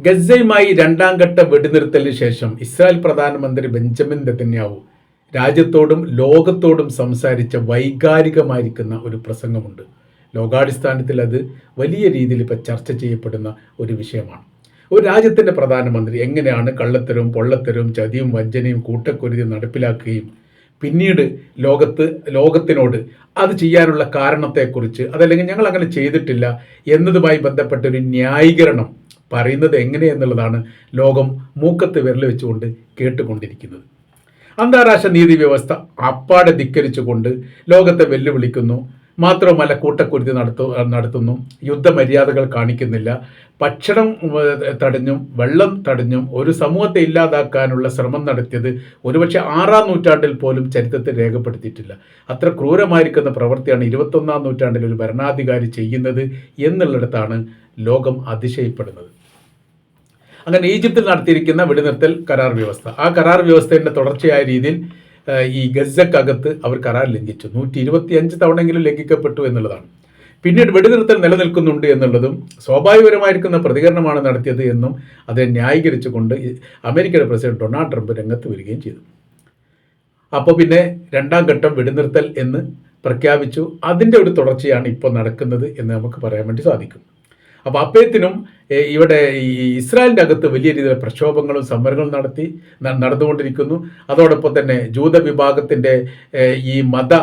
ഗസയുമായി രണ്ടാം ഘട്ട വെടിനിർത്തലിന് ശേഷം ഇസ്രായേൽ പ്രധാനമന്ത്രി ബെഞ്ചമിൻ നെതന്യാവു രാജ്യത്തോടും ലോകത്തോടും സംസാരിച്ച വൈകാരികമായിരിക്കുന്ന ഒരു പ്രസംഗമുണ്ട്. ലോകാടിസ്ഥാനത്തിൽ അത് വലിയ രീതിയിൽ ഇപ്പോൾ ചർച്ച ചെയ്യപ്പെടുന്ന ഒരു വിഷയമാണ്. ഒരു രാജ്യത്തിന്റെ പ്രധാനമന്ത്രി എങ്ങനെയാണ് കള്ളത്തരവും പൊള്ളത്തരവും ചതിയും വഞ്ചനയും കൂട്ടക്കുരുതിയും നടപ്പിലാക്കുകയും പിന്നീട് ലോകത്ത് ലോകത്തിനോട് അത് ചെയ്യാനുള്ള കാരണത്തെക്കുറിച്ച് അതല്ലെങ്കിൽ ഞങ്ങൾ അങ്ങനെ ചെയ്തിട്ടില്ല എന്നതുമായി ബന്ധപ്പെട്ട ഒരു ന്യായീകരണം പറയുന്നത് എങ്ങനെയെന്നുള്ളതാണ് ലോകം മൂക്കത്ത് വിരൽ വെച്ചുകൊണ്ട് കേട്ടുകൊണ്ടിരിക്കുന്നത്. അന്താരാഷ്ട്ര നീതി വ്യവസ്ഥ അപ്പാടെ ധിക്കരിച്ചുകൊണ്ട് ലോകത്തെ വെല്ലുവിളിക്കുന്നു. മാത്രവുമല്ല കൂട്ടക്കുരുതി നടത്തു നടത്തുന്നു. യുദ്ധമര്യാദകൾ കാണിക്കുന്നില്ല. ഭക്ഷണം തടഞ്ഞും വെള്ളം തടഞ്ഞും ഒരു സമൂഹത്തെ ഇല്ലാതാക്കാനുള്ള ശ്രമം നടത്തിയത് ഒരുപക്ഷെ ആറാം നൂറ്റാണ്ടിൽ പോലും ചരിത്രത്തിൽ രേഖപ്പെടുത്തിയിട്ടില്ല. അത്ര ക്രൂരമായിരിക്കുന്ന പ്രവൃത്തിയാണ് ഇരുപത്തൊന്നാം നൂറ്റാണ്ടിൽ ഒരു ഭരണാധികാരി ചെയ്യുന്നത് എന്നുള്ളിടത്താണ് ലോകം അതിശയപ്പെടുന്നത്. അങ്ങനെ ഈജിപ്തിൽ നടത്തിയിരിക്കുന്ന വെടിനിർത്തൽ കരാർ വ്യവസ്ഥ. ആ കരാർ വ്യവസ്ഥയുടെ തുടർച്ചയായ രീതിയിൽ ഈ ഗസക്കകത്ത് അവർ കരാർ ലംഘിച്ചു. നൂറ്റി ഇരുപത്തി അഞ്ച് തവണയെങ്കിലും ലംഘിക്കപ്പെട്ടു എന്നുള്ളതാണ്. പിന്നീട് വെടിനിർത്തൽ നിലനിൽക്കുന്നുണ്ട് എന്നുള്ളതും സ്വാഭാവികപരമായിരിക്കുന്ന പ്രതികരണമാണ് നടത്തിയത് എന്നും അതിനെ ന്യായീകരിച്ചുകൊണ്ട് അമേരിക്കയുടെ പ്രസിഡന്റ് ഡൊണാൾഡ് ട്രംപ് രംഗത്ത് വരികയും ചെയ്തു. അപ്പോൾ പിന്നെ രണ്ടാം ഘട്ടം വെടിനിർത്തൽ എന്ന് പ്രഖ്യാപിച്ചു. അതിന്റെ ഒരു തുടർച്ചയാണ് ഇപ്പോൾ നടക്കുന്നത് എന്ന് നമുക്ക് പറയാൻ വേണ്ടി സാധിക്കും. അപ്പോൾ അപ്പേത്തിനും ഇവിടെ ഈ ഇസ്രായേലിന്റെ അകത്ത് വലിയ രീതിയിലുള്ള പ്രക്ഷോഭങ്ങളും സമരങ്ങളും നടത്തി നടന്നുകൊണ്ടിരിക്കുന്നു. അതോടൊപ്പം തന്നെ ജൂത വിഭാഗത്തിന്റെ ഈ മത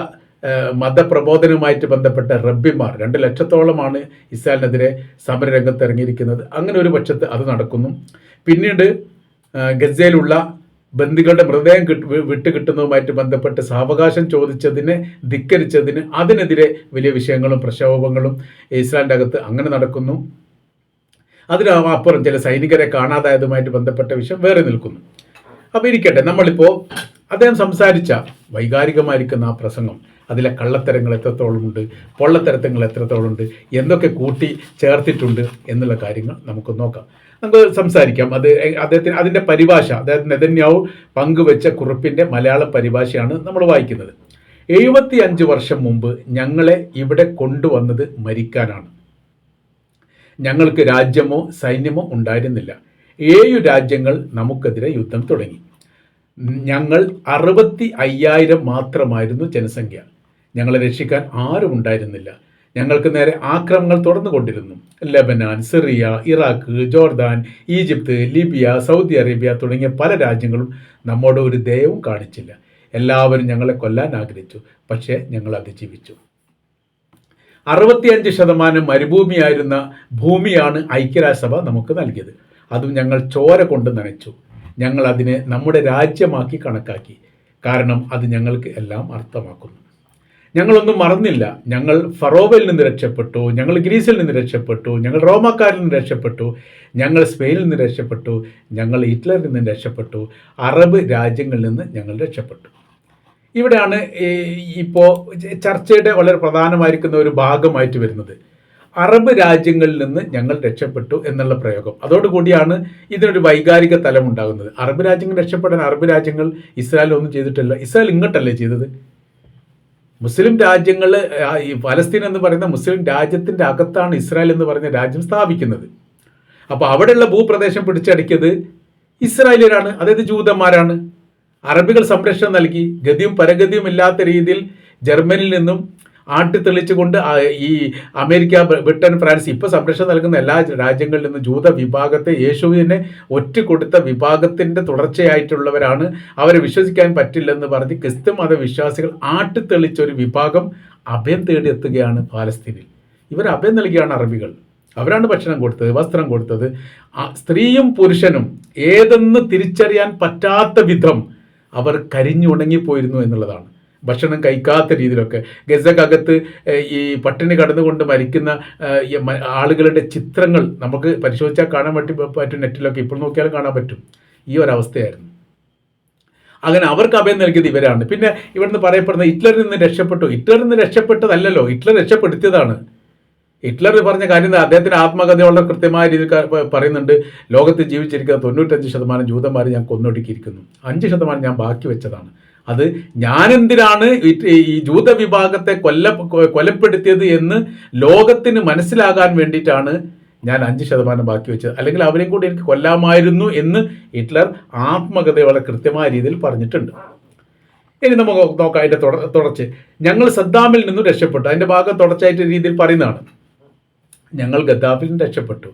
മതപ്രബോധനവുമായിട്ട് ബന്ധപ്പെട്ട റബ്ബിമാർ രണ്ട് ലക്ഷത്തോളമാണ് ഇസ്രായേലിനെതിരെ സമരരംഗത്ത് ഇറങ്ങിയിരിക്കുന്നത്. അങ്ങനെ ഒരു പക്ഷത്ത് അത് നടക്കുന്നു. പിന്നീട് ഗസയിലുള്ള ബന്ദികളുടെ മൃതദേഹം കിട്ടു വിട്ട് കിട്ടുന്നതുമായിട്ട് ബന്ധപ്പെട്ട് സാവകാശം ചോദിച്ചതിനെ ധിക്കരിച്ചതിന് അതിനെതിരെ വലിയ വിഷയങ്ങളും പ്രക്ഷോഭങ്ങളും ഇസ്രായേലിന്റെ അകത്ത് അങ്ങനെ നടക്കുന്നു. അതിനപ്പുറം ചില സൈനികരെ കാണാതായതുമായിട്ട് ബന്ധപ്പെട്ട വിഷയം വേറെ നിൽക്കുന്നു. അപ്പോൾ ഇരിക്കട്ടെ നമ്മളിപ്പോൾ അദ്ദേഹം സംസാരിച്ച വൈകാരികമായിരിക്കുന്ന ആ പ്രസംഗം അതിലെ കള്ളത്തരങ്ങൾ എത്രത്തോളം ഉണ്ട് പൊള്ളത്തരത്തങ്ങൾ എത്രത്തോളം ഉണ്ട് എന്തൊക്കെ കൂട്ടി ചേർത്തിട്ടുണ്ട് എന്നുള്ള കാര്യങ്ങൾ നമുക്ക് നോക്കാം. നമുക്ക് സംസാരിക്കാം. അത് അദ്ദേഹത്തിന് അതിന്റെ പരിഭാഷ അതായത് നെതന്യാവു പങ്കുവെച്ച കുറിപ്പിന്റെ മലയാള പരിഭാഷയാണ് നമ്മൾ വായിക്കുന്നത്. എഴുപത്തി അഞ്ച് വർഷം മുമ്പ് ഞങ്ങളെ ഇവിടെ കൊണ്ടുവന്നത് മരിക്കാനാണ്. ഞങ്ങൾക്ക് രാജ്യമോ സൈന്യമോ ഉണ്ടായിരുന്നില്ല. ഏഴു രാജ്യങ്ങൾ നമുക്കെതിരെ യുദ്ധം തുടങ്ങി. ഞങ്ങൾ അറുപത്തി അയ്യായിരം മാത്രമായിരുന്നു ജനസംഖ്യ. ഞങ്ങളെ രക്ഷിക്കാൻ ആരും ഉണ്ടായിരുന്നില്ല. ഞങ്ങൾക്ക് നേരെ ആക്രമണങ്ങൾ തുടർന്നുകൊണ്ടിരുന്നു. Lebanon Syria Iraq Jordan Egypt Libya Saudi Arabia തുടങ്ങിയ പല രാജ്യങ്ങളും നമ്മോട് ഒരു ദയവും കാണിച്ചില്ല. എല്ലാവരും ഞങ്ങളെ കൊല്ലാൻ ആഗ്രഹിച്ചു പക്ഷേ ഞങ്ങൾ അതിജീവിച്ചു. അറുപത്തിയഞ്ച് ശതമാനം മരുഭൂമിയായിരുന്ന ഭൂമിയാണ് ഐക്യരാഷ്ട്രസഭ നമുക്ക് നൽകിയത്. അതും ഞങ്ങൾ ചോര കൊണ്ട് നനച്ചു. ഞങ്ങൾ അതിനെ നമ്മുടെ രാജ്യമാക്കി കണക്കാക്കി. കാരണം അത് ഞങ്ങൾക്ക് എല്ലാം അർത്ഥമാക്കുന്നു. ഞങ്ങളൊന്നും മറന്നില്ല. ഞങ്ങൾ ഫറോവയിൽ നിന്ന് രക്ഷപ്പെട്ടു ഞങ്ങൾ ഗ്രീസിൽ നിന്ന് രക്ഷപ്പെട്ടു ഞങ്ങൾ റോമാക്കാരിൽ നിന്ന് രക്ഷപ്പെട്ടു ഞങ്ങൾ സ്പെയിനിൽ നിന്ന് രക്ഷപ്പെട്ടു ഞങ്ങൾ ഹിറ്റ്ലറിൽ നിന്ന് രക്ഷപ്പെട്ടു അറബ് രാജ്യങ്ങളിൽ നിന്ന് ഞങ്ങൾ രക്ഷപ്പെട്ടു. ഇവിടെയാണ് ഇപ്പോൾ ചർച്ചയുടെ വളരെ പ്രധാനമായിരിക്കുന്ന ഒരു ഭാഗമായിട്ട് വരുന്നത്. അറബ് രാജ്യങ്ങളിൽ നിന്ന് ഞങ്ങൾ രക്ഷപ്പെട്ടു എന്നുള്ള പ്രയോഗം. അതോടുകൂടിയാണ് ഇതിനൊരു വൈകാരിക തലം ഉണ്ടാകുന്നത് അറബ് രാജ്യങ്ങൾ രക്ഷപ്പെടാൻ അറബ് രാജ്യങ്ങൾ ഇസ്രായേൽ ഒന്നും ചെയ്തിട്ടില്ല. ഇസ്രായേൽ ഇങ്ങോട്ടല്ലേ ചെയ്തത്? മുസ്ലിം രാജ്യങ്ങൾ ഈ ഫലസ്തീൻ എന്ന് പറയുന്ന മുസ്ലിം രാജ്യത്തിന്റെ അകത്താണ് ഇസ്രായേൽ എന്ന് പറയുന്ന രാജ്യം സ്ഥാപിക്കുന്നത്. അപ്പോൾ അവിടെയുള്ള ഭൂപ്രദേശം പിടിച്ചടക്കിയത് ഇസ്രായേലിയരാണ് അതായത് ജൂതന്മാരാണ്. അറബികൾ സംരക്ഷണം നൽകി ഗതിയും പരഗതിയും ഇല്ലാത്ത രീതിയിൽ ജർമ്മനിയിൽ നിന്നും ആട്ടിത്തെളിച്ചുകൊണ്ട് ഈ അമേരിക്ക ബ്രിട്ടൻ ഫ്രാൻസ് ഇപ്പോൾ സംരക്ഷണം നൽകുന്ന എല്ലാ രാജ്യങ്ങളിൽ നിന്നും ജൂത വിഭാഗത്തെ യേശുവിനെ ഒറ്റ കൊടുത്ത വിഭാഗത്തിന്റെ തുടർച്ചയായിട്ടുള്ളവരാണ്. അവരെ വിശ്വസിക്കാൻ പറ്റില്ലെന്ന് പറഞ്ഞ് ക്രിസ്തു മത വിശ്വാസികൾ ആട്ടിത്തെളിച്ച ഒരു വിഭാഗം അഭയം തേടി എത്തുകയാണ് പാലസ്തീനിൽ. ഇവർ അഭയം നൽകിയാണ് അറബികൾ. അവരാണ് ഭക്ഷണം കൊടുത്തത് വസ്ത്രം കൊടുത്തത്. സ്ത്രീയും പുരുഷനും ഏതെന്ന് തിരിച്ചറിയാൻ പറ്റാത്ത വിധം അവർ കരിഞ്ഞുണങ്ങിപ്പോയിരുന്നു എന്നുള്ളതാണ്. ഭക്ഷണം കഴിക്കാത്ത രീതിയിലൊക്കെ. ഗസക്കകത്ത് ഈ പട്ടിണി കടന്നുകൊണ്ട് മരിക്കുന്ന ആളുകളുടെ ചിത്രങ്ങൾ നമുക്ക് പരിശോധിച്ചാൽ കാണാൻ പറ്റി പറ്റും നെറ്റിലൊക്കെ ഇപ്പോൾ നോക്കിയാലും കാണാൻ പറ്റും. ഈ ഒരവസ്ഥയായിരുന്നു. അങ്ങനെ അവർക്ക് അഭയം നൽകിയത് ഇവരാണ്. പിന്നെ ഇവിടുന്ന് പറയപ്പെടുന്ന ഹിറ്റ്ലറിൽ നിന്ന് രക്ഷപ്പെട്ടു. ഹിറ്റ്ലറിൽ നിന്ന് രക്ഷപ്പെട്ടതല്ലല്ലോ. ഹിറ്റ്ലർ രക്ഷപ്പെടുത്തിയതാണ്. ഹിറ്റ്ലർ പറഞ്ഞ കാര്യം അദ്ദേഹത്തിന്റെ ആത്മകഥയുള്ള കൃത്യമായ രീതിയിൽ പറയുന്നുണ്ട്. ലോകത്ത് ജീവിച്ചിരിക്കുന്ന തൊണ്ണൂറ്റഞ്ച് ശതമാനം ജൂതന്മാരെ ഞാൻ കൊന്നൊടുക്കിയിരിക്കുന്നു. അഞ്ച് ശതമാനം ഞാൻ ബാക്കി വെച്ചതാണ്. അത് ഞാനെന്തിനാണ് ഈ- ജൂത വിഭാഗത്തെ കൊല്ല കൊലപ്പെടുത്തിയത് എന്ന് ലോകത്തിന് മനസ്സിലാകാൻ വേണ്ടിയിട്ടാണ് ഞാൻ അഞ്ച് ശതമാനം ബാക്കി വെച്ചത്. അല്ലെങ്കിൽ അവരെയും കൂടി എനിക്ക് കൊല്ലാമായിരുന്നു എന്ന് ഹിറ്റ്ലർ ആത്മകഥ വളരെ കൃത്യമായ രീതിയിൽ പറഞ്ഞിട്ടുണ്ട്. ഇനി നമുക്ക് നോക്കാം അതിന്റെ തുട ഞങ്ങൾ സദ്ദാമിൽ നിന്നും രക്ഷപ്പെട്ടു. അതിന്റെ ഭാഗം തുടർച്ചയായിട്ട് രീതിയിൽ പറയുന്നതാണ്. ഞങ്ങൾ ഗദ്ദാഫിൽ നിന്ന് രക്ഷപ്പെട്ടു.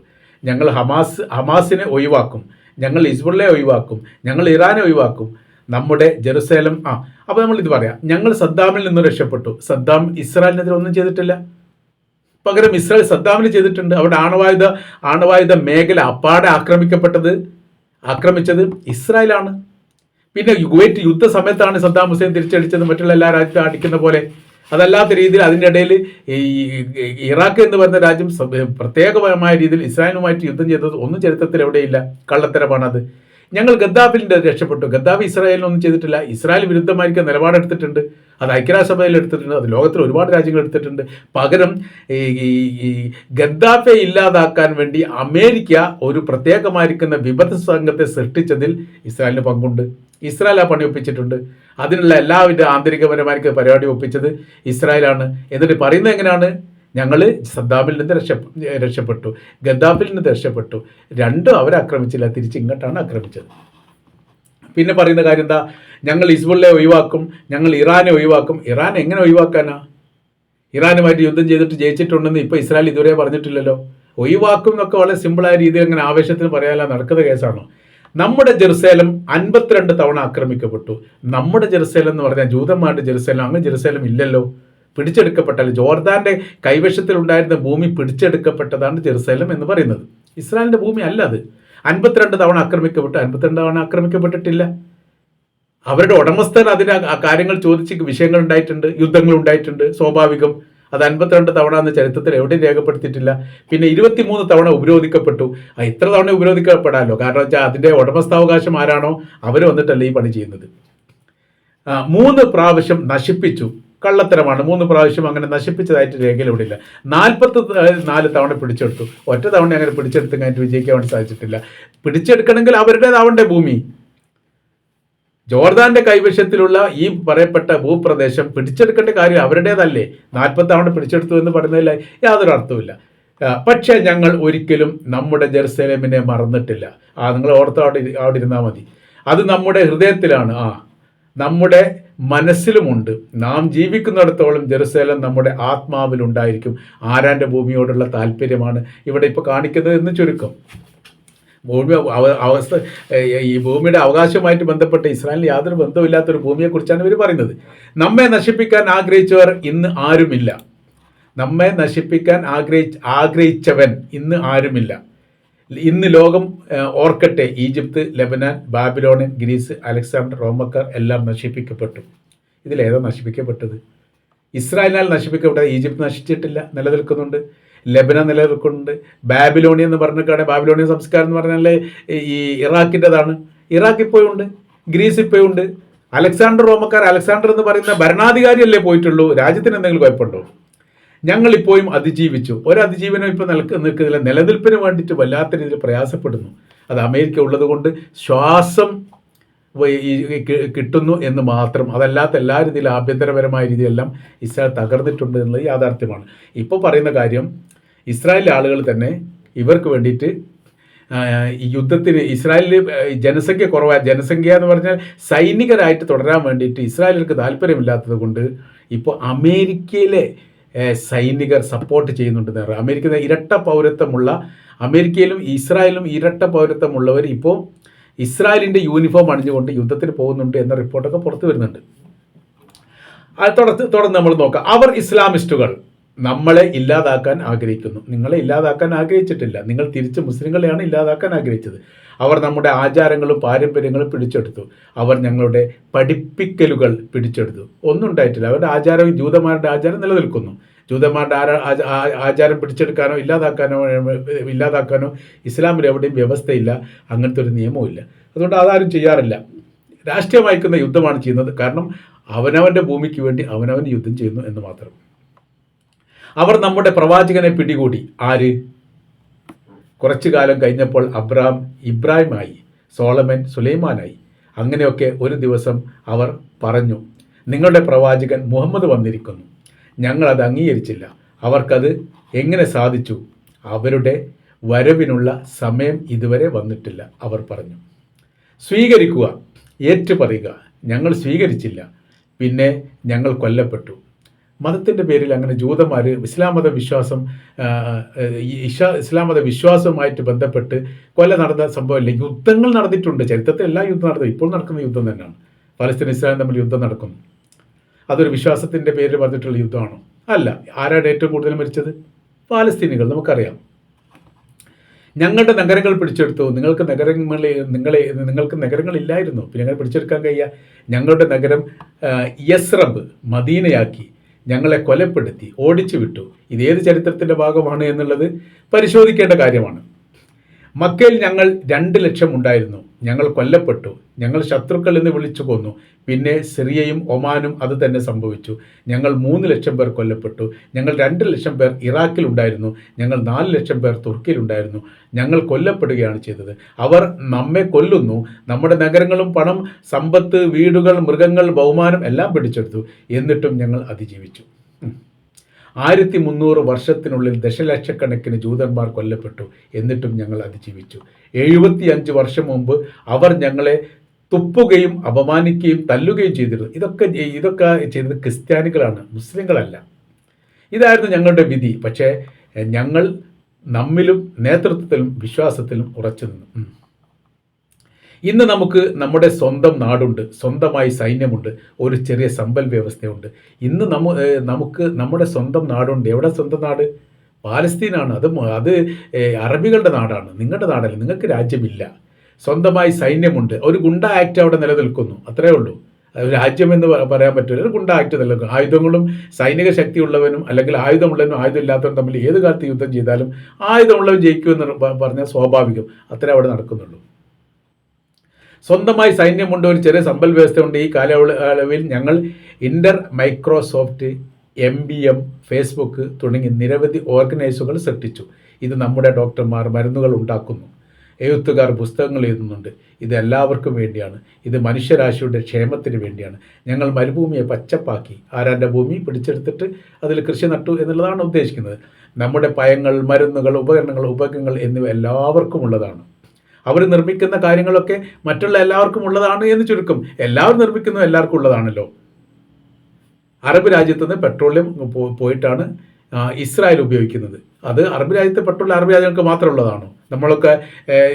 ഞങ്ങൾ ഹമാസ് ഹമാസിനെ ഒഴിവാക്കും. ഞങ്ങൾ ഇസ്ബുള്ളെ ഒഴിവാക്കും. ഞങ്ങൾ ഇറാനെ ഒഴിവാക്കും. നമ്മുടെ ജെറുസലേം ആ അപ്പോൾ നമ്മൾ ഇത് പറയാം. ഞങ്ങൾ സദ്ദാമിൽ നിന്ന് രക്ഷപ്പെട്ടു. സദ്ദാം ഇസ്രായേലിനെതിരെ ഒന്നും ചെയ്തിട്ടില്ല. പകരം ഇസ്രായേൽ സദ്ദാമിന് ചെയ്തിട്ടുണ്ട്. അവിടെ ആണവായുധ ആണവായുധ മേഖല അപ്പാടെ ആക്രമിക്കപ്പെട്ടത് ആക്രമിച്ചത് ഇസ്രായേലാണ്. പിന്നെ കുവൈറ്റ് യുദ്ധ സമയത്താണ് സദ്ദാം ഹുസൈൻ തിരിച്ചടിച്ചത്. മറ്റുള്ള എല്ലാ രാജ്യത്തും അടിക്കുന്ന പോലെ. അതല്ലാത്ത രീതിയിൽ അതിന്റെ ഇടയിൽ ഈ ഇറാഖ് എന്ന് പറയുന്ന രാജ്യം പ്രത്യേകപരമായ രീതിയിൽ ഇസ്രായേലുമായിട്ട് യുദ്ധം ചെയ്തത് ഒന്നും ചരിത്രത്തിൽ എവിടെയില്ല. കള്ളത്തരമാണത്. ഞങ്ങൾ ഗദ്ദാഫിന്റെ രക്ഷപ്പെട്ടു. ഗദ്ദാഫി ഇസ്രായേലിനൊന്നും ചെയ്തിട്ടില്ല. ഇസ്രായേൽ വിരുദ്ധമായിരിക്കും നിലപാടെടുത്തിട്ടുണ്ട്. അത് ഐക്യരാഷ്ട്രസഭയിൽ എടുത്തിട്ടുണ്ട്. അത് ലോകത്തിൽ ഒരുപാട് രാജ്യങ്ങൾ എടുത്തിട്ടുണ്ട്. പകരം ഈ ഗദ്ദാഫെ ഇല്ലാതാക്കാൻ വേണ്ടി അമേരിക്ക ഒരു പ്രത്യേകമായിരിക്കുന്ന വിപത്ത് സംഘത്തെ സൃഷ്ടിച്ചതിൽ ഇസ്രായേലിന് പങ്കുണ്ട്. ഇസ്രായേൽ ആ പണി ഒപ്പിച്ചിട്ടുണ്ട്. അതിനുള്ള എല്ലാവരുടെ ആന്തരികപരമായിരിക്കും പരിപാടി ഒപ്പിച്ചത് ഇസ്രായേലാണ്. എന്നിട്ട് പറയുന്നത് എങ്ങനെയാണ്? ഞങ്ങൾ സദ്ദാമിൽ നിന്ന് രക്ഷ രക്ഷപ്പെട്ടു ഗദ്ദാഫിൽ നിന്ന് രക്ഷപ്പെട്ടു. രണ്ടും അവരെ ആക്രമിച്ചില്ല തിരിച്ച് ഇങ്ങോട്ടാണ് ആക്രമിച്ചത്. പിന്നെ പറയുന്ന കാര്യം എന്താ? ഞങ്ങൾ ഇസ്ബുള്ളെ ഒഴിവാക്കും ഞങ്ങൾ ഇറാനെ ഒഴിവാക്കും. ഇറാൻ എങ്ങനെ ഒഴിവാക്കാനാ? ഇറാനുമായിട്ട് യുദ്ധം ചെയ്തിട്ട് ജയിച്ചിട്ടുണ്ടെന്ന് ഇപ്പോൾ ഇസ്രായേൽ ഇതുവരെ പറഞ്ഞിട്ടില്ലല്ലോ. ഒഴിവാക്കും എന്നൊക്കെ വളരെ സിമ്പിളായ രീതിയിൽ അങ്ങനെ ആവേശത്തിന് പറയാനല്ല നടക്കുന്ന കേസാണോ. നമ്മുടെ ജെറുസലേം അൻപത്തിരണ്ട് തവണ ആക്രമിക്കപ്പെട്ടു. നമ്മുടെ ജെറുസലേം എന്ന് പറഞ്ഞാൽ ജൂതന്മാരുടെ ജെറുസലേം അങ്ങനെ ജെറുസലേം ഇല്ലല്ലോ. പിടിച്ചെടുക്കപ്പെട്ടല്ല ജോർദാന്റെ കൈവശത്തിലുണ്ടായിരുന്ന ഭൂമി പിടിച്ചെടുക്കപ്പെട്ടതാണ് ജെറുസലം എന്ന് പറയുന്നത്. ഇസ്രായേലിന്റെ ഭൂമി അല്ല അത്. അൻപത്തിരണ്ട് തവണ ആക്രമിക്കപ്പെട്ടു. അൻപത്തിരണ്ട് തവണ ആക്രമിക്കപ്പെട്ടിട്ടില്ല. അവരുടെ ഉടമസ്ഥർ അതിന് കാര്യങ്ങൾ ചോദിച്ച് വിഷയങ്ങൾ ഉണ്ടായിട്ടുണ്ട് യുദ്ധങ്ങൾ ഉണ്ടായിട്ടുണ്ട് സ്വാഭാവികം. അത് അൻപത്തിരണ്ട് തവണ എന്ന ചരിത്രത്തിൽ എവിടെയും രേഖപ്പെടുത്തിയിട്ടില്ല. പിന്നെ ഇരുപത്തിമൂന്ന് തവണ ഉപരോധിക്കപ്പെട്ടു. ഇത്ര തവണ ഉപരോധിക്കപ്പെടാമല്ലോ കാരണം വെച്ചാൽ അതിന്റെ ഉടമസ്ഥാവകാശം ആരാണോ? അവർ വന്നിട്ടല്ല ഈ പണി ചെയ്യുന്നത്. മൂന്ന് പ്രാവശ്യം നശിപ്പിച്ചു. കള്ളത്തരമാണ്. മൂന്ന് പ്രാവശ്യം അങ്ങനെ നശിപ്പിച്ചതായിട്ട് രേഖയിൽ ഇവിടെ ഇല്ല നാൽപ്പത്തി നാല് തവണ പിടിച്ചെടുത്തു. ഒറ്റ തവണ അങ്ങനെ പിടിച്ചെടുത്ത് കഴിഞ്ഞിട്ട് വിജയിക്കാൻ വേണ്ടി സാധിച്ചിട്ടില്ല. പിടിച്ചെടുക്കണമെങ്കിൽ അവരുടേതാവണ്ടേ ഭൂമി? ജോർദാന്റെ കൈവശത്തിലുള്ള ഈ പറയപ്പെട്ട ഭൂപ്രദേശം പിടിച്ചെടുക്കേണ്ട കാര്യം അവരുടേതല്ലേ? നാൽപ്പത്തി തവണ പിടിച്ചെടുത്തു എന്ന് പറയുന്നതിൽ യാതൊരു അർത്ഥവുമില്ല. പക്ഷേ ഞങ്ങൾ ഒരിക്കലും നമ്മുടെ ജെറുസലേമിനെ മറന്നിട്ടില്ല. ആ നിങ്ങൾ ഓർത്ത് അവിടെ അവിടെ ഇരുന്നാൽ മതി. അത് നമ്മുടെ ഹൃദയത്തിലാണ്. ആ നമ്മുടെ മനസ്സിലുമുണ്ട്. നാം ജീവിക്കുന്നിടത്തോളം ജെറുസലേം നമ്മുടെ ആത്മാവിലുണ്ടായിരിക്കും. ആരാന്റെ ഭൂമിയോടുള്ള താല്പര്യമാണ് ഇവിടെ ഇപ്പോൾ കാണിക്കുന്നത് എന്ന് ചുരുക്കം. ഭൂമി അവസ്ഥ ഈ ഭൂമിയുടെ അവകാശവുമായിട്ട് ബന്ധപ്പെട്ട് ഇസ്രായേലിന് യാതൊരു ബന്ധമില്ലാത്തൊരു ഭൂമിയെക്കുറിച്ചാണ് ഇവർ പറയുന്നത്. നമ്മെ നശിപ്പിക്കാൻ ആഗ്രഹിച്ചവർ ഇന്ന് ആരുമില്ല. നമ്മെ നശിപ്പിക്കാൻ ആഗ്രഹിച്ച് ആഗ്രഹിച്ചവൻ ഇന്ന് ആരുമില്ല. ഇന്ന് ലോകം ഓർക്കട്ടെ Egypt Lebanon Babylon Greece Alexander റോമക്കാർ എല്ലാം നശിപ്പിക്കപ്പെട്ടു. ഇതിലേതാ നശിപ്പിക്കപ്പെട്ടത്? ഇസ്രായേലിനാൽ നശിപ്പിക്കപ്പെട്ടത് ഈജിപ്ത് നശിച്ചിട്ടില്ല നിലനിൽക്കുന്നുണ്ട് ലബന നിലനിൽക്കുന്നുണ്ട് ബാബിലോണി എന്ന് പറഞ്ഞിട്ടാണ് ബാബിലോണിയൻ സംസ്കാരം എന്ന് പറഞ്ഞാൽ ഈ ഇറാഖിന്റെതാണ്. ഇറാഖ് ഇപ്പോഴുണ്ട് ഗ്രീസ് ഇപ്പോഴുണ്ട് അലക്സാണ്ടർ റോമക്കാർ അലക്സാണ്ടർ എന്ന് പറയുന്ന ഭരണാധികാരിയല്ലേ പോയിട്ടുള്ളൂ? രാജ്യത്തിന് എന്തെങ്കിലും കുഴപ്പമുണ്ടോ? ഞങ്ങളിപ്പോഴും അതിജീവിച്ചു. ഒരു ഇപ്പോൾ നിൽക്ക് നിൽക്കുന്നില്ല. നിലനിൽപ്പിന് വേണ്ടിയിട്ട് വല്ലാത്ത രീതിയിൽ പ്രയാസപ്പെടുന്നു. അത് അമേരിക്ക ഉള്ളതുകൊണ്ട് ശ്വാസം കിട്ടുന്നു എന്ന് മാത്രം. അതല്ലാത്ത എല്ലാ രീതിയിലും ആഭ്യന്തരപരമായ രീതിയിലെല്ലാം ഇസ്രായേൽ തകർന്നിട്ടുണ്ട് എന്നുള്ളത് യാഥാർത്ഥ്യമാണ്. ഇപ്പോൾ പറയുന്ന കാര്യം ഇസ്രായേലിലെ ആളുകൾ തന്നെ ഇവർക്ക് വേണ്ടിയിട്ട് ഈ യുദ്ധത്തിന് ഇസ്രായേലിൽ ജനസംഖ്യ കുറവായ ജനസംഖ്യ എന്ന് പറഞ്ഞാൽ സൈനികരായിട്ട് തുടരാൻ വേണ്ടിയിട്ട് ഇസ്രായേലർക്ക് താല്പര്യമില്ലാത്തത് കൊണ്ട് ഇപ്പോൾ അമേരിക്കയിലെ സൈനികർ സപ്പോർട്ട് ചെയ്യുന്നുണ്ടെന്ന് അമേരിക്ക ഇരട്ട പൗരത്വമുള്ള അമേരിക്കയിലും ഇസ്രായേലും ഇരട്ട പൗരത്വമുള്ളവർ ഇപ്പോൾ ഇസ്രായേലിന്റെ യൂണിഫോം അണിഞ്ഞുകൊണ്ട് യുദ്ധത്തിന് പോകുന്നുണ്ട് എന്ന റിപ്പോർട്ടൊക്കെ പുറത്തു വരുന്നുണ്ട്. അത് തുടർന്ന് നമ്മൾ നോക്കാം. അവർ ഇസ്ലാമിസ്റ്റുകൾ. നമ്മളെ ഇല്ലാതാക്കാൻ ആഗ്രഹിക്കുന്നു. നിങ്ങളെ ഇല്ലാതാക്കാൻ ആഗ്രഹിച്ചിട്ടില്ല. നിങ്ങൾ തിരിച്ച് മുസ്ലിങ്ങളെയാണ് ഇല്ലാതാക്കാൻ ആഗ്രഹിച്ചത്. അവർ നമ്മുടെ ആചാരങ്ങളും പാരമ്പര്യങ്ങളും പിടിച്ചെടുത്തു. അവർ ഞങ്ങളുടെ പഠിപ്പിക്കലുകൾ പിടിച്ചെടുത്തു. ഒന്നും ഉണ്ടായിട്ടില്ല. അവരുടെ ആചാരം ജൂതന്മാരുടെ ആചാരം നിലനിൽക്കുന്നു. ജൂതന്മാരുടെ ആചാരം പിടിച്ചെടുക്കാനോ ഇല്ലാതാക്കാനോ ഇല്ലാതാക്കാനോ ഇസ്ലാമിൽ എവിടെയും വ്യവസ്ഥയില്ല. അങ്ങനത്തെ ഒരു നിയമവും ഇല്ല. അതുകൊണ്ട് അതാരും ചെയ്യാറില്ല. രാഷ്ട്രീയമായിക്കുന്ന യുദ്ധമാണ് ചെയ്യുന്നത്. കാരണം അവനവന്റെ ഭൂമിക്ക് വേണ്ടി അവനവൻ യുദ്ധം ചെയ്യുന്നു എന്ന് മാത്രം. അവർ നമ്മുടെ പ്രവാചകനെ പിടികൂടി. ആര്? കുറച്ചു കാലം കഴിഞ്ഞപ്പോൾ അബ്രാം ഇബ്രാഹിമായി സോളമൻ സുലൈമാനായി. അങ്ങനെയൊക്കെ ഒരു ദിവസം അവർ പറഞ്ഞു നിങ്ങളുടെ പ്രവാചകൻ മുഹമ്മദ് വന്നിരിക്കുന്നു. ഞങ്ങളത് അംഗീകരിച്ചില്ല. അവർക്കത് എങ്ങനെ സാധിച്ചു? അവരുടെ വരവിനുള്ള സമയം ഇതുവരെ വന്നിട്ടില്ല അവർ പറഞ്ഞു. സ്വീകരിക്കുക. ഏറ്റുപറയുക. ഞങ്ങൾ സ്വീകരിച്ചില്ല. പിന്നെ ഞങ്ങൾ കൊല്ലപ്പെട്ടു. മതത്തിന്റെ പേരിൽ അങ്ങനെ ജൂതന്മാർ ഇസ്ലാം മത വിശ്വാസം ഇഷ ഇസ്ലാം മത വിശ്വാസവുമായിട്ട് ബന്ധപ്പെട്ട് കൊല നടന്ന സംഭവമല്ല യുദ്ധങ്ങൾ നടന്നിട്ടുണ്ട്. ചരിത്രത്തിൽ എല്ലാ യുദ്ധം നടന്നത് ഇപ്പോൾ നടക്കുന്ന യുദ്ധം തന്നെയാണ്. പലസ്തീൻ ഇസ്ലാം തമ്മിൽ യുദ്ധം നടക്കുന്നു അതൊരു വിശ്വാസത്തിന്റെ പേരിൽ പറഞ്ഞിട്ടുള്ള യുദ്ധമാണോ? അല്ല. ആരാണ് ഏറ്റവും കൂടുതൽ മരിച്ചത്? പാലസ്തീനികൾ. നമുക്കറിയാം. ഞങ്ങളുടെ നഗരങ്ങൾ പിടിച്ചെടുത്തു. നിങ്ങൾക്ക് നഗരങ്ങളിൽ നിങ്ങളെ നിങ്ങൾക്ക് നഗരങ്ങളില്ലായിരുന്നു. പിന്നെ ഞങ്ങൾ പിടിച്ചെടുക്കാൻ കഴിയുക ഞങ്ങളുടെ നഗരം യസ്രബ് മദീനയാക്കി. ഞങ്ങളെ കൊലപ്പെടുത്തി ഓടിച്ചു വിട്ടു. ഇത് ഏത് ചരിത്രത്തിന്റെ ഭാഗമാണ് എന്നുള്ളത് പരിശോധിക്കേണ്ട കാര്യമാണ്. മക്കയിൽ ഞങ്ങൾ രണ്ട് ലക്ഷം ഉണ്ടായിരുന്നു. ഞങ്ങൾ കൊല്ലപ്പെട്ടു. ഞങ്ങൾ ശത്രുക്കൾ എന്ന് വിളിച്ചു കൊന്നു. പിന്നെ സിറിയയും ഒമാനും അത് തന്നെ സംഭവിച്ചു. ഞങ്ങൾ മൂന്ന് ലക്ഷം പേർ കൊല്ലപ്പെട്ടു. ഞങ്ങൾ രണ്ട് ലക്ഷം പേർ ഇറാഖിലുണ്ടായിരുന്നു ഞങ്ങൾ നാല് ലക്ഷം പേർ തുർക്കിയിലുണ്ടായിരുന്നു ഞങ്ങൾ കൊല്ലപ്പെടുകയാണ് ചെയ്തത്. അവർ നമ്മെ കൊല്ലുന്നു. നമ്മുടെ നഗരങ്ങളും പണം സമ്പത്ത് വീടുകൾ മൃഗങ്ങൾ ബഹുമാനം എല്ലാം പിടിച്ചെടുത്തു. എന്നിട്ടും ഞങ്ങൾ അതിജീവിച്ചു. ആയിരത്തി മുന്നൂറ് വർഷത്തിനുള്ളിൽ ദശലക്ഷക്കണക്കിന് ജൂതന്മാർ കൊല്ലപ്പെട്ടു. എന്നിട്ടും ഞങ്ങൾ അതിജീവിച്ചു. എഴുപത്തി അഞ്ച് വർഷം മുമ്പ് അവർ ഞങ്ങളെ തുപ്പുകയും അപമാനിക്കുകയും തല്ലുകയും ചെയ്തിരുന്നു. ഇതൊക്കെ ഇതൊക്കെ ചെയ്തത് ക്രിസ്ത്യാനികളാണ് മുസ്ലിങ്ങളല്ല. ഇതായിരുന്നു ഞങ്ങളുടെ വിധി. പക്ഷേ ഞങ്ങൾ നമ്മിലും നേതൃത്വത്തിലും വിശ്വാസത്തിലും ഉറച്ചു നിന്നു. ഇന്ന് നമുക്ക് നമ്മുടെ സ്വന്തം നാടുണ്ട് സ്വന്തമായി സൈന്യമുണ്ട് ഒരു ചെറിയ സമ്പൽ വ്യവസ്ഥയുണ്ട്. ഇന്ന് നമ്മ നമുക്ക് നമ്മുടെ സ്വന്തം നാടുണ്ട്. എവിടെ സ്വന്തം നാട്? പാലസ്തീനാണ്. അത് അത് അറബികളുടെ നാടാണ്. നിങ്ങളുടെ നാടല്ല നിങ്ങൾക്ക് രാജ്യമില്ല. സ്വന്തമായി സൈന്യമുണ്ട്. ഒരു ഗുണ്ട ആക്ട് അവിടെ നിലനിൽക്കുന്നു. അത്രേ ഉള്ളൂ. രാജ്യമെന്ന് പറയാൻ പറ്റില്ല ഒരു ഗുണ്ട ആക്ട് നിലനിൽക്കും ആയുധങ്ങളും സൈനിക ശക്തിയുള്ളവനും അല്ലെങ്കിൽ ആയുധമുള്ളവനും ആയുധമില്ലാത്തവനും തമ്മിൽ ഏത് കാലത്ത് യുദ്ധം ചെയ്താലും ആയുധമുള്ളവൻ ജയിക്കുമെന്ന് പറഞ്ഞാൽ സ്വാഭാവികം. അത്രേ അവിടെ നടക്കുന്നുള്ളൂ. സ്വന്തമായി സൈന്യമുണ്ട് ഒരു ചെറിയ സമ്പൽ വ്യവസ്ഥയുണ്ട്. ഈ കാലയളവിൽ ഞങ്ങൾ Intel Microsoft M B M Facebook തുടങ്ങി നിരവധി ഓർഗനൈസുകൾ സൃഷ്ടിച്ചു. ഇത് നമ്മുടെ ഡോക്ടർമാർ മരുന്നുകൾ ഉണ്ടാക്കുന്നു. എഴുത്തുകാർ പുസ്തകങ്ങൾ എഴുതുന്നുണ്ട്. ഇത് എല്ലാവർക്കും വേണ്ടിയാണ്. ഇത് മനുഷ്യരാശിയുടെ ക്ഷേമത്തിന് വേണ്ടിയാണ്. ഞങ്ങൾ മരുഭൂമിയെ പച്ചപ്പാക്കി. ആരാന്റെ ഭൂമി പിടിച്ചെടുത്തിട്ട് അതിൽ കൃഷി നട്ടു എന്നുള്ളതാണ് ഉദ്ദേശിക്കുന്നത്. നമ്മുടെ പയങ്ങൾ മരുന്നുകൾ ഉപകരണങ്ങൾ ഉപകരണങ്ങൾ എന്നിവ എല്ലാവർക്കും ഉള്ളതാണ്. അവർ നിർമ്മിക്കുന്ന കാര്യങ്ങളൊക്കെ മറ്റുള്ള എല്ലാവർക്കും ഉള്ളതാണ് എന്ന് ചുരുക്കം. എല്ലാവരും നിർമ്മിക്കുന്നത് എല്ലാവർക്കും ഉള്ളതാണല്ലോ. അറബ് രാജ്യത്ത് നിന്ന് പെട്രോളിയം പോയിട്ടാണ് ഇസ്രായേൽ ഉപയോഗിക്കുന്നത്. അത് അറബ് രാജ്യത്തെ പെട്രോൾ അറബ് രാജ്യങ്ങൾക്ക് മാത്രം ഉള്ളതാണോ. നമ്മളൊക്കെ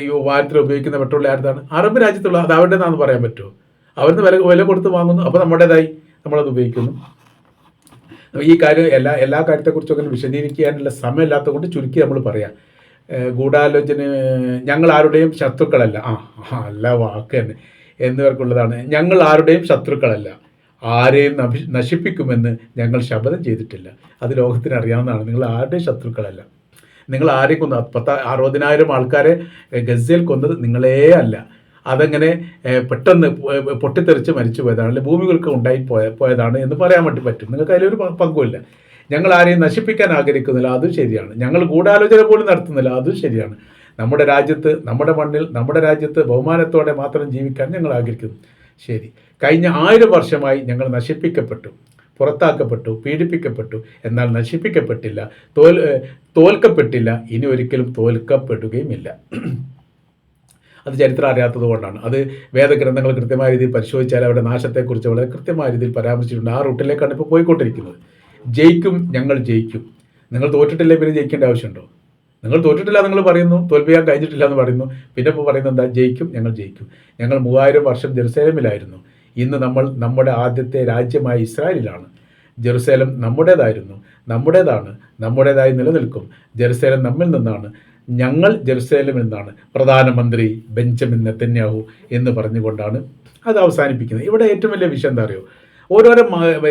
ഈ വാരത്തിൽ ഉപയോഗിക്കുന്ന പെട്രോൾ ആരുതാണ് അറബ് രാജ്യത്തുള്ള അത് അവരുടേതാണെന്ന് പറയാൻ പറ്റുമോ? അവരുന്ന് വില വില കൊടുത്ത് വാങ്ങുന്നു അപ്പോൾ നമ്മുടേതായി നമ്മളത് ഉപയോഗിക്കുന്നു. ഈ കാര്യം എല്ലാ എല്ലാ കാര്യത്തെക്കുറിച്ചൊക്കെ വിശദീകരിക്കാനുള്ള സമയമില്ലാത്തത് കൊണ്ട് ചുരുക്കി നമ്മൾ പറയാം. ഗൂഢാലോചന ഞങ്ങൾ ആരുടെയും ശത്രുക്കളല്ല. ആ അല്ല വാക്ക് തന്നെ. എന്നിവർക്കുള്ളതാണ്. ഞങ്ങൾ ആരുടെയും ശത്രുക്കളല്ല. ആരെയും നശിപ്പിക്കുമെന്ന് ഞങ്ങൾ ശപഥം ചെയ്തിട്ടില്ല. അത് ലോകത്തിന് അറിയാവുന്നതാണ്. നിങ്ങൾ ആരുടെയും ശത്രുക്കളല്ല. നിങ്ങൾ ആരെയും കൊന്നു? പത്ത അറുപതിനായിരം ആൾക്കാരെ ഗസയിൽ കൊന്നത് നിങ്ങളേ അല്ല. അതങ്ങനെ പെട്ടെന്ന് പൊട്ടിത്തെറിച്ച് മരിച്ചു പോയതാണ് അല്ലെങ്കിൽ ഭൂമികൾക്ക് ഉണ്ടായി പോയ പോയതാണ് എന്ന് പറയാൻ വേണ്ടി പറ്റും. നിങ്ങൾക്ക് അതിലൊരു പങ്കുമില്ല. ഞങ്ങൾ ആരെയും നശിപ്പിക്കാൻ ആഗ്രഹിക്കുന്നില്ല അതും ശരിയാണ്. ഞങ്ങൾ ഗൂഢാലോചന പോലും നടത്തുന്നില്ല അതും ശരിയാണ്. നമ്മുടെ രാജ്യത്ത് നമ്മുടെ മണ്ണിൽ നമ്മുടെ രാജ്യത്ത് ബഹുമാനത്തോടെ മാത്രം ജീവിക്കാൻ ഞങ്ങൾ ആഗ്രഹിക്കുന്നു. ശരി. കഴിഞ്ഞ ആയിരം വർഷമായി ഞങ്ങൾ നശിപ്പിക്കപ്പെട്ടു പുറത്താക്കപ്പെട്ടു പീഡിപ്പിക്കപ്പെട്ടു. എന്നാൽ നശിപ്പിക്കപ്പെട്ടില്ല തോൽ തോൽക്കപ്പെട്ടില്ല ഇനി ഒരിക്കലും തോൽക്കപ്പെടുകയുമില്ല. അത് ചരിത്രം അറിയാത്തത് കൊണ്ടാണ്. അത് വേദഗ്രന്ഥങ്ങൾ കൃത്യമായ രീതിയിൽ പരിശോധിച്ചാൽ അവരുടെ നാശത്തെക്കുറിച്ച് വളരെ കൃത്യമായ രീതിയിൽ പരാമർശിച്ചിട്ടുണ്ട്. ആ റൂട്ടിലേക്കാണ് ഇപ്പോൾ പോയിക്കൊണ്ടിരിക്കുന്നത്. ജയിക്കും ഞങ്ങൾ ജയിക്കും. നിങ്ങൾ തോറ്റിട്ടില്ലേ പിന്നെ ജയിക്കേണ്ട ആവശ്യമുണ്ടോ? നിങ്ങൾ തോറ്റിട്ടില്ല നിങ്ങൾ പറയുന്നു തോൽപ്പിക്കാൻ കഴിഞ്ഞിട്ടില്ല എന്ന് പറയുന്നു പിന്നെ ഇപ്പോൾ പറയുന്നത് എന്താ? ജയിക്കും ഞങ്ങൾ ജയിക്കും. ഞങ്ങൾ മൂവായിരം വർഷം ജെറുസലേമിലായിരുന്നു. ഇന്ന് നമ്മൾ നമ്മുടെ ആദ്യത്തെ രാജ്യമായ ഇസ്രായേലിലാണ്. ജെറുസലേം നമ്മുടേതായിരുന്നു നമ്മുടേതാണ് നമ്മുടേതായി നിലനിൽക്കും. ജെറുസലേം നമ്മിൽ നിന്നാണ്. ഞങ്ങൾ ജെറുസലേമിൽ നിന്നാണ്. പ്രധാനമന്ത്രി ബെഞ്ചമിൻ നെത്തന്യാഹു എന്ന് പറഞ്ഞുകൊണ്ടാണ് അത് അവസാനിപ്പിക്കുന്നത്. ഇവിടെ ഏറ്റവും വലിയ വിഷയം എന്താ അറിയോ? ഓരോരോ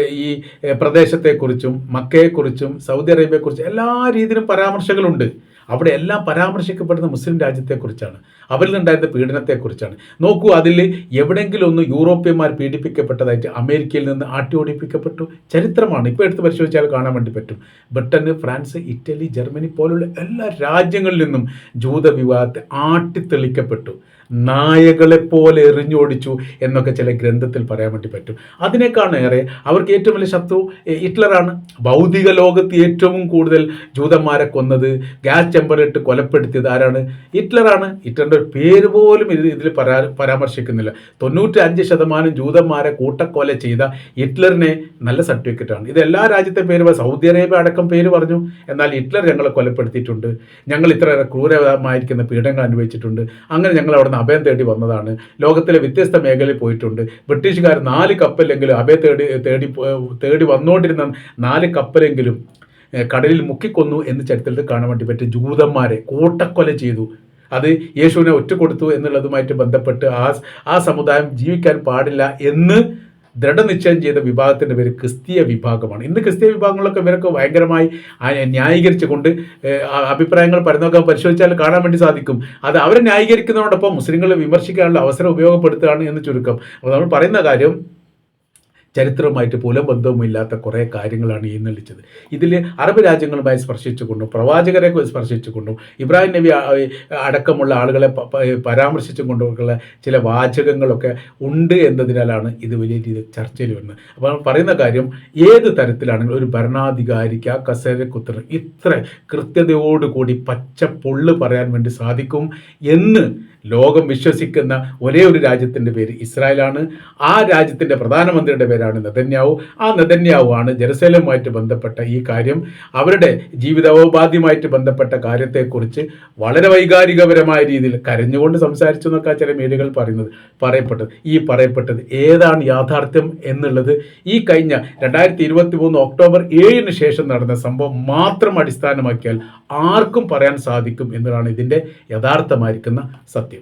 ഈ പ്രദേശത്തെക്കുറിച്ചും മക്കയെക്കുറിച്ചും സൗദി അറേബ്യയെക്കുറിച്ചും എല്ലാ രീതിയിലും പരാമർശങ്ങളുണ്ട്. അവിടെ എല്ലാം പരാമർശിക്കപ്പെടുന്ന മുസ്ലിം രാജ്യത്തെക്കുറിച്ചാണ്. അവരിൽ നിന്നുണ്ടായിരുന്ന പീഡനത്തെക്കുറിച്ചാണ്. നോക്കൂ അതിൽ എവിടെയെങ്കിലും ഒന്ന് യൂറോപ്യന്മാർ പീഡിപ്പിക്കപ്പെട്ടതായിട്ട് അമേരിക്കയിൽ നിന്ന് ആട്ടി ഓടിപ്പിക്കപ്പെട്ടു ചരിത്രമാണ്. ഇപ്പോൾ എടുത്ത് പരിശോധിച്ചാൽ കാണാൻ വേണ്ടി പറ്റും. ബ്രിട്ടന് ഫ്രാൻസ് ഇറ്റലി ജർമ്മനി പോലുള്ള എല്ലാ രാജ്യങ്ങളിൽ നിന്നും ജൂതവിവാഹത്തെ ആട്ടിത്തെളിക്കപ്പെട്ടു. നായകളെ പോലെ എറിഞ്ഞോടിച്ചു എന്നൊക്കെ ചില ഗ്രന്ഥത്തിൽ പറയാൻ വേണ്ടി പറ്റും. അതിനേക്കാളേറെ അവർക്ക് ഏറ്റവും വലിയ ശത്രു ഹിറ്റ്ലറാണ്. ഭൗതിക ലോകത്ത് ഏറ്റവും കൂടുതൽ ജൂതന്മാരെ കൊന്നത് ഗ്യാസ് ചെമ്പറിട്ട് കൊലപ്പെടുത്തിയത് ആരാണ്? ഹിറ്റ്ലറാണ്. ഹിറ്റ്ലറിന്റെ പേര് പോലും ഇത് ഇതിൽ പരാ പരാമർശിക്കുന്നില്ല. തൊണ്ണൂറ്റി അഞ്ച് ശതമാനം ജൂതന്മാരെ കൂട്ടക്കൊല ചെയ്ത ഹിറ്റ്ലറിനെ നല്ല സർട്ടിഫിക്കറ്റാണ്. ഇത് എല്ലാ രാജ്യത്തെ പേര് സൗദി അറേബ്യ അടക്കം പേര് പറഞ്ഞു. എന്നാൽ ഹിറ്റ്ലർ ഞങ്ങളെ കൊലപ്പെടുത്തിയിട്ടുണ്ട്. ഞങ്ങൾ ഇത്ര ക്രൂരമായിരിക്കുന്ന പീഡങ്ങൾ അനുഭവിച്ചിട്ടുണ്ട്. അങ്ങനെ ഞങ്ങൾ അവിടെ അഭയം തേടി വന്നതാണ്. ലോകത്തിലെ വ്യത്യസ്ത മേഖലയിൽ പോയിട്ടുണ്ട്. ബ്രിട്ടീഷുകാർ നാല് കപ്പലെങ്കിലും അഭയം തേടി തേടി തേടി വന്നുകൊണ്ടിരുന്ന നാല് കപ്പലെങ്കിലും കടലിൽ മുക്കിക്കൊന്നു എന്ന് ചരിത്രത്തിൽ കാണാൻ വേണ്ടി പറ്റും ജൂതന്മാരെ കൂട്ടക്കൊല ചെയ്തു. അത് യേശുവിനെ ഒറ്റ കൊടുത്തു എന്നുള്ളതുമായിട്ട് ബന്ധപ്പെട്ട് ആ ആ സമുദായം ജീവിക്കാൻ പാടില്ല എന്ന് ദൃഢനിശ്ചയം ചെയ്ത വിഭാഗത്തിന്റെ പേര് ക്രിസ്തീയ വിഭാഗമാണ്. ഇന്ന് ക്രിസ്തീയ വിഭാഗങ്ങളൊക്കെ ഇവരൊക്കെ ഭയങ്കരമായി ന്യായീകരിച്ചുകൊണ്ട് അഭിപ്രായങ്ങൾ പരന്നൊക്കെ പരിശോധിച്ചാൽ കാണാൻ വേണ്ടി സാധിക്കും. അത് അവരെ ന്യായീകരിക്കുന്നതോടൊപ്പം മുസ്ലിങ്ങളെ വിമർശിക്കാനുള്ള അവസരം ഉപയോഗപ്പെടുത്തുകയാണ് എന്ന് ചുരുക്കം. അപ്പോൾ നമ്മൾ പറയുന്ന കാര്യം ചരിത്രവുമായിട്ട് ബന്ധവുമില്ലാത്ത കുറേ കാര്യങ്ങളാണ് ഈ എന്നുള്ളിച്ചത് ഇതിൽ അറബ് രാജ്യങ്ങളുമായി സ്പർശിച്ചുകൊണ്ടും പ്രവാചകരെ സ്പർശിച്ചുകൊണ്ടും ഇബ്രാഹിം നബി അടക്കമുള്ള ആളുകളെ പരാമർശിച്ചും കൊണ്ടുള്ള ചില വാചകങ്ങളൊക്കെ ഉണ്ട് എന്നതിനാലാണ് ഇത് വലിയ രീതിയിൽ ചർച്ചയിൽ വരുന്നത്. അപ്പോൾ പറയുന്ന കാര്യം ഏത് തരത്തിലാണെങ്കിലും ഒരു ഭരണാധികാരിക്ക് ആ കസേര ഇത്ര കൃത്യതയോടുകൂടി പച്ച പൊള്ള് പറയാൻ വേണ്ടി സാധിക്കും എന്ന് ലോകം വിശ്വസിക്കുന്ന ഒരേ ഒരു രാജ്യത്തിന്റെ പേര് ഇസ്രായേലാണ്. ആ രാജ്യത്തിന്റെ പ്രധാനമന്ത്രിയുടെ പേരാണ് നെതന്യാവു ആ നെതന്യാവു ആണ് ജെറുസലേമുമായിട്ട് ബന്ധപ്പെട്ട ഈ കാര്യം. അവരുടെ ജീവിതോപാധിയുമായിട്ട് ബന്ധപ്പെട്ട കാര്യത്തെക്കുറിച്ച് വളരെ വൈകാരികപരമായ രീതിയിൽ കരഞ്ഞുകൊണ്ട് സംസാരിച്ചു എന്നൊക്കെ ചില മീഡിയകൾ പറയുന്നത് പറയപ്പെട്ടത്. ഈ പറയപ്പെട്ടത് ഏതാണ് യാഥാർത്ഥ്യം എന്നുള്ളത്. ഈ കഴിഞ്ഞ രണ്ടായിരത്തി ഇരുപത്തി മൂന്ന് ഒക്ടോബർ ഏഴിന് ശേഷം നടന്ന സംഭവം മാത്രം അടിസ്ഥാനമാക്കിയാൽ ആർക്കും പറയാൻ സാധിക്കും എന്നതാണ് ഇതിന്റെ യഥാർത്ഥമായിരിക്കുന്ന സത്യം.